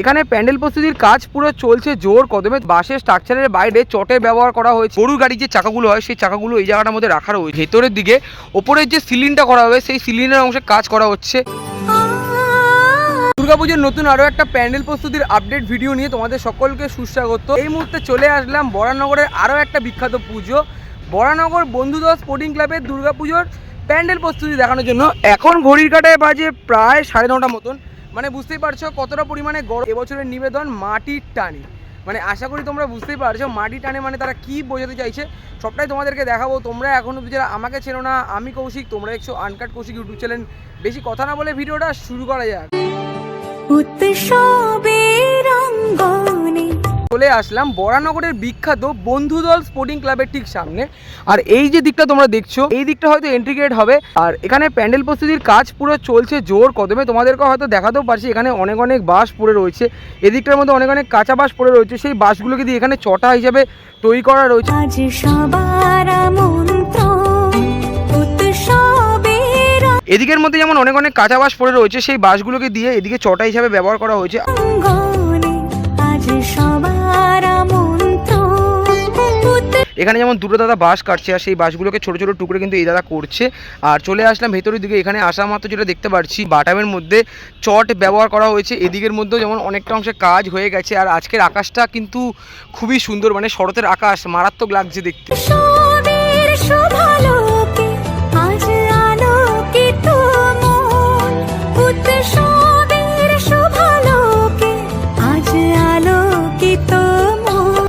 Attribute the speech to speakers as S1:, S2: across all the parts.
S1: এখানে প্যান্ডেল প্রস্তুতির কাজ পুরো চলছে জোর। কদমে বাসের স্ট্রাকচারের বাইরে চটে ব্যবহার করা হয়েছে। গরুর গাড়ির যে চাকাগুলো হয়, সেই চাকাগুলো এই জায়গাটার মধ্যে রাখা রয়েছে। ভেতরের দিকে ওপরের যে সিলিংটা করা হবে, সেই সিলিংয়ের অংশে কাজ করা হচ্ছে। দুর্গাপুজোর নতুন আরও একটা প্যান্ডেল প্রস্তুতির আপডেট ভিডিও নিয়ে তোমাদের সকলকে সুস্বাগত। এই মুহূর্তে চলে আসলাম বরানগরের আরও একটা বিখ্যাত পুজো। বরানগর বন্ধুদল স্পোর্টিং ক্লাবের দুর্গাপুজোর প্যান্ডেল প্রস্তুতি দেখানোর জন্য। এখন ঘড়ির কাটায় বাজে প্রায় সাড়ে নটা মতন। মানে বুঝতেই পারছ কতটা পরিমাণে গরম এবছরের নিবেদন মাটির টানে। মানে আশা করি তোমরা বুঝতেই পারছ মাটি টানে মানে তারা কি বোঝাতে চাইছে, সবটাই তোমাদেরকে দেখাবো। তোমরা এখন অব্দি যারা আমাকে চেনো না, আমি কৌশিক, তোমরা একশো আনকাট কৌশিক ইউটিউব চ্যানেল বেশি কথা না বলে ভিডিওটা শুরু করা যাক।
S2: উৎসবে অঙ্গনে
S1: চলে আসলাম বরানগরের বিখ্যাত বন্ধুদল স্পোর্টিং ক্লাবের ঠিক সামনে। আর এই যে দিকটা তোমরা দেখছ এই দিকটা হয়তো এন্ট্রি গেট হবে। আর এখানে প্যান্ডেল প্রস্তুতির কাজ পুরো চলছে জোর কদমে। তোমাদেরকে হয়তো দেখাতেও পারছি এখানে অনেক অনেক বাঁশ পড়ে রয়েছে। এদিকটার মধ্যে অনেক অনেক কাঁচা বাঁশ পড়ে রয়েছে। সেই বাঁশগুলোকে দিয়ে এখানে চটা হিসাবে তৈরি করা রয়েছে। এদিকের মধ্যে যেমন অনেক অনেক কাঁচা বাঁশ পড়ে রয়েছে সেই বাঁশগুলোকে দিয়ে এদিকে চটা হিসাবে ব্যবহার করা হয়েছে। এখানে যেমন দুটো দাদা বাঁশ কাটছে, আর সেই বাঁশগুলোকে ছোটো ছোটো টুকরো কিন্তু এই দাদা করছে। আর চলে আসলাম ভেতরের দিকে, এখানে আসা মাত্র যেটা দেখতে পাচ্ছি, বাটামের মধ্যে চট ব্যবহার করা হয়েছে। এদিকের মধ্যেও যেমন অনেকটা অংশে কাজ হয়ে গেছে, আর আজকের আকাশটা কিন্তু খুবই সুন্দর মানে শরতের আকাশ, মারাত্মক লাগছে দেখতে।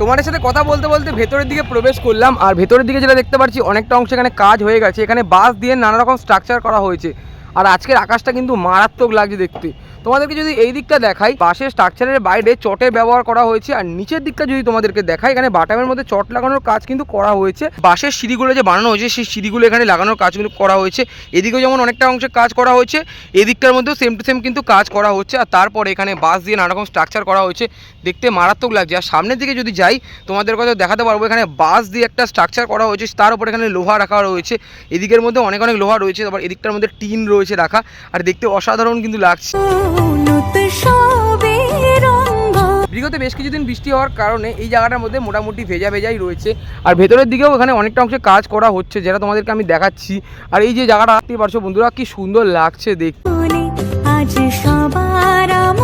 S1: তোমাদের সাথে কথা বলতে বলতে ভেতরের দিকে প্রবেশ করলাম, আর ভেতরের দিকে যেটা দেখতে পাচ্ছি, অনেকটা অংশ এখানে কাজ হয়ে গেছে। এখানে বাস দিয়ে নানা রকম স্ট্রাকচার করা হয়েছে। আর আজকের আকাশটা কিন্তু মারাত্মক লাগছে দেখতে। তোমাদেরকে যদি এই দিকটা দেখাই বাঁশের স্ট্রাকচারের বাইরে চটে ব্যবহার করা হয়েছে, আর নিচের দিকটা যদি তোমাদেরকে দেখাই, এখানে বাটামের মধ্যে চট লাগানোর কাজ কিন্তু করা হয়েছে। বাঁশের সিঁড়িগুলো যে বানানো হয়েছে, সেই সিঁড়িগুলো এখানে লাগানোর কাজ কিন্তু করা হয়েছে। এদিকেও যেমন অনেকটা অংশে কাজ করা হয়েছে, এদিকটার মধ্যেও সেম টু সেম কিন্তু কাজ করা হচ্ছে। আর তারপরে এখানে বাঁশ দিয়ে নানা রকম স্ট্রাকচার করা হয়েছে। দেখতে মারাত্মক লাগছে। আর সামনের দিকে যদি যাই, তোমাদের কথা দেখাতে পারব, এখানে বাঁশ দিয়ে একটা স্ট্রাকচার করা হয়েছে। তার উপর এখানে লোহা রাখা রয়েছে। এদিকের মধ্যে অনেক অনেক লোহা রয়েছে। তারপর এদিকটার মধ্যে টিন রয়েছে। রাখা আর দেখতে অসাধারণ কিন্তু লাগছে। বিগত বেশ কিছুদিন বৃষ্টি হওয়ার কারণে এই জায়গাটার মধ্যে মোটামুটি ভেজা ভেজাই রয়েছে। আর ভেতরের দিকেও এখানে অনেকটা অংশে কাজ করা হচ্ছে যেটা তোমাদেরকে আমি দেখাচ্ছি। আর এই যে জায়গাটা দেখতে পারছ বন্ধুরা কি সুন্দর লাগছে দেখতে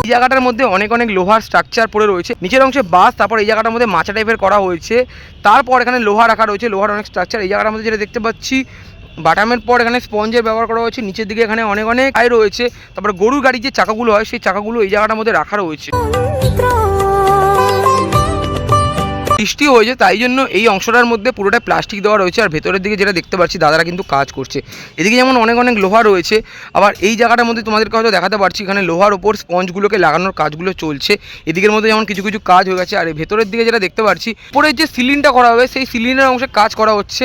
S1: এই জায়গাটার মধ্যে অনেক অনেক লোহার স্ট্রাকচার পড়ে রয়েছে। নিচের অংশে বাস তারপর এই জায়গাটার মধ্যে মাচা টাইপের করা হয়েছে। তারপর এখানে লোহা রাখা রয়েছে লোহার অনেক স্ট্রাকচার এই জায়গাটার মধ্যে যেটা দেখতে পাচ্ছি বাটামের পর এখানে স্পঞ্জের ব্যবহার করা হয়েছে, নিচের দিকে এখানে অনেক অনেক আয় রয়েছে। তারপরে গরুর গাড়ির যে চাকাগুলো হয়, সেই চাকাগুলো এই জায়গাটার মধ্যে রাখা রয়েছে। বৃষ্টি হয়েছে, তাই জন্য এই অংশটার মধ্যে পুরোটা প্লাস্টিক দেওয়া রয়েছে। আর ভেতরের দিকে যেটা দেখতে পাচ্ছি, দাদারা কিন্তু কাজ করছে। এদিকে যেমন অনেক অনেক লোহা রয়েছে, আবার এই জায়গাটার মধ্যে তোমাদেরকে হয়তো দেখাতে পারছি, এখানে লোহার ওপর স্পঞ্জগুলোকে লাগানোর কাজগুলো চলছে। এদিকের মধ্যে যেমন কিছু কিছু কাজ হয়ে গেছে, আর ভেতরের দিকে যেটা দেখতে পাচ্ছি উপরের যে সিলিংটা করা হবে, সেই সিলিংয়ের অংশে কাজ করা হচ্ছে।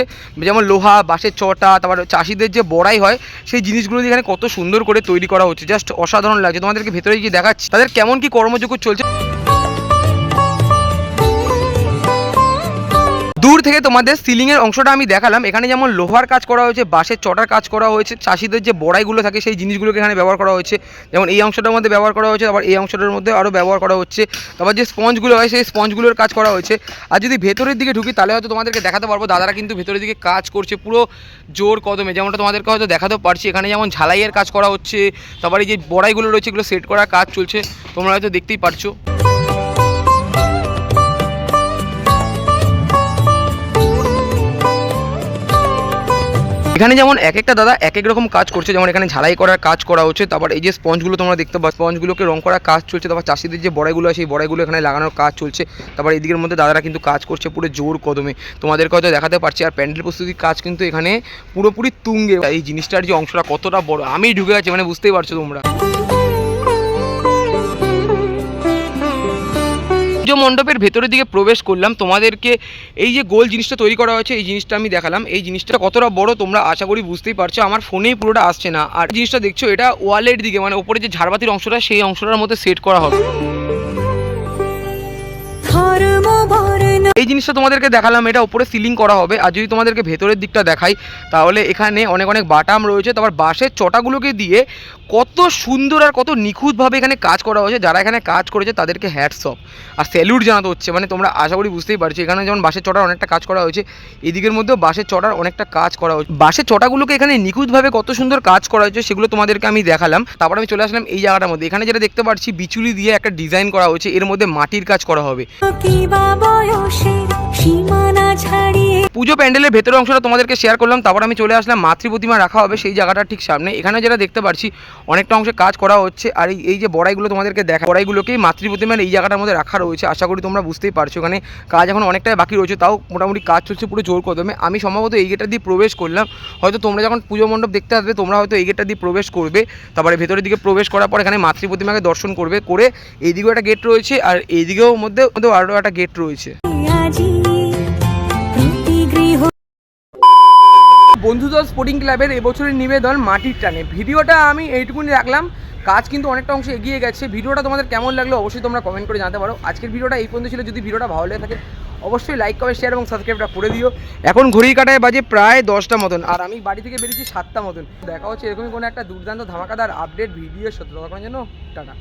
S1: যেমন লোহা, বাঁশের চটা তারপর চাষিদের যে বড়াই হয়, সেই জিনিসগুলো এখানে কত সুন্দর করে তৈরি করা হচ্ছে। জাস্ট অসাধারণ লাগছে। তোমাদেরকে ভেতরে গিয়ে দেখাচ্ছি, তাদের কেমন কি কর্মযোগ্য চলছে। দূর থেকে তোমাদের সিলিং এর অংশটা আমি দেখালাম। এখানে যেমন লোহার কাজ করা হয়েছে, বাঁশের চটার কাজ করা হয়েছে, চাষিদের যে বড়াইগুলো থাকে সেই জিনিসগুলোকে এখানে ব্যবহার করা হয়েছে। যেমন এই অংশটার মধ্যে ব্যবহার করা হয়েছে, আবার এই অংশটার মধ্যে আরও ব্যবহার করা হচ্ছে। তারপর যে স্পঞ্জগুলো হয়, সেই স্পঞ্জগুলোর কাজ করা হয়েছে। আর যদি ভেতরের দিকে ঢুকি, তাহলে হয়তো তোমাদেরকে দেখাতে পারব। দাদারা কিন্তু ভেতরের দিকে কাজ করছে পুরো জোর কদমে। যেমনটা তোমাদেরকে হয়তো দেখাতেও পারছি, এখানে যেমন ঝালাইয়ের কাজ করা হচ্ছে, তারপরে এই যে বড়াইগুলো রয়েছে, এগুলো সেট করার কাজ চলছে। তোমরা হয়তো দেখতেই পারছ। এখানে যেমন এক একটা দাদা এক এক রকম কাজ করছে, যেমন এখানে ঝালাই করার কাজ করা হচ্ছে, তারপর এই যে স্পঞ্জগুলো তোমরা দেখতে পাচ্ছ, স্পঞ্জগুলোকে রং করার কাজ চলছে, তারপর চাষিদের যে বড়াইগুলো আছে, সেই বড়াইগুলো এখানে লাগানোর কাজ চলছে, তারপর এদিকের মধ্যে দাদারা কিন্তু কাজ করছে পুরো জোর কদমে। তোমাদেরকে হয়তো দেখাতে পারছি, আর প্যান্ডেল প্রস্তুতির কাজ কিন্তু এখানে পুরোপুরি তুঙ্গে। এই জিনিসটার যে অংশটা কতটা বড়, আমি ঢুকে আছি মানে বুঝতেই পারছ তোমরা। মণ্ডপের ভেতরের দিকে প্রবেশ করলাম। তোমাদেরকে এই যে গোল জিনিসটা তৈরি করা হয়েছে, এই জিনিসটা আমি দেখালাম। এই জিনিসটা কতটা বড় তোমরা আশা করি বুঝতেই পারছ। আমার ফোনেই পুরোটা আসছে না। আর জিনিসটা দেখছ, এটা ওয়ালের দিকে মানে ওপরে যে ঝাড়বাতির অংশটা, সেই অংশটার মধ্যে সেট করা হবে। এই জিনিসটা তোমাদেরকে দেখালাম, এটা উপরে সিলিং করা হবে। আর যদি তোমাদেরকে ভেতরের দিকটা দেখাই, তাহলে এখানে অনেক অনেক বাটাম রয়েছে। তারপর বাঁশের চটাগুলোকে দিয়ে কত সুন্দর আর কত নিখুঁতভাবে এখানে কাজ করা হয়েছে। যারা এখানে কাজ করেছে, তাদেরকে হ্যাটস অফ আর স্যালুট জানাতে হচ্ছে। মানে তোমরা আশা করি বুঝতেই পারছ, এখানে যেমন বাঁশের চটার অনেকটা কাজ করা হয়েছে, এদিকের মধ্যেও বাঁশের চটার অনেকটা কাজ করা হয়েছে। বাঁশের চটাগুলোকে এখানে নিখুঁতভাবে কত সুন্দর কাজ করা হয়েছে, সেগুলো তোমাদেরকে আমি দেখালাম। তারপর আমি চলে আসলাম এই জায়গাটার মধ্যে। এখানে যেটা দেখতে পাচ্ছি, বিচুলি দিয়ে একটা ডিজাইন করা হয়েছে। এর মধ্যে মাটির কাজ করা হবে।
S2: কি বা ছাড়িয়ে
S1: পুজো প্যান্ডেলের ভেতরের অংশটা তোমাদেরকে শেয়ার করলাম, তারপর আমি চলে আসলাম, মাতৃ প্রতিমা রাখা হবে সেই জায়গাটা ঠিক সামনে। এখানে যেটা দেখতে পাচ্ছি অনেকটা অংশে কাজ করা হচ্ছে, আর এই যে বড়াইগুলো তোমাদেরকে দেখা বড়াইগুলোকেই মাতৃ প্রতিমার এই জায়গাটার মধ্যে রাখা রয়েছে, আশা করি তোমরা বুঝতেই পারছ। এখানে কাজ এখন অনেকটাই বাকি রয়েছে, তাও মোটামুটি কাজ চলছে পুরো জোর কদমে। আমি সম্ভবত এই গেটটা দিয়ে প্রবেশ করলাম, হয়তো তোমরা যখন পুজো মণ্ডপ দেখতে আসবে, তোমরা হয়তো এই গেটটা দিয়ে প্রবেশ করবে। তারপরে ভেতরের দিকে প্রবেশ করার পর এখানে মাতৃ প্রতিমাকে দর্শন করবে, করে এইদিকেও একটা গেট রয়েছে, আর এইদিকেও মধ্যে মধ্যেও আরও একটা গেট রয়েছে। বন্ধুদল স্পোর্টিং ক্লাবের এবছরের নিবেদন মাটির টানে। ভিডিওটা আমি এইটুকুনি রাখলাম। কাজ কিন্তু অনেকটা অংশ এগিয়ে গেছে। ভিডিওটা তোমাদের কেমন লাগল অবশ্যই তোমরা কমেন্ট করে জানাতে পারো। আজকের ভিডিওটা এই পর্যন্ত ছিল। যদি ভিডিওটা ভালো লেগে থাকে, অবশ্যই লাইক কমেন্ট শেয়ার এবং সাবস্ক্রাইবটা করে দিও। এখন ঘড়ির কাটায় বাজে প্রায় দশটা মতন। আর আমি বাড়ি থেকে বেরিয়েছি সাতটা মতন। দেখা হচ্ছে এরকমই কোনো একটা দুর্দান্ত ধামাকাদার আপডেট ভিডিওর সাথে। তখন জন্য টাটা।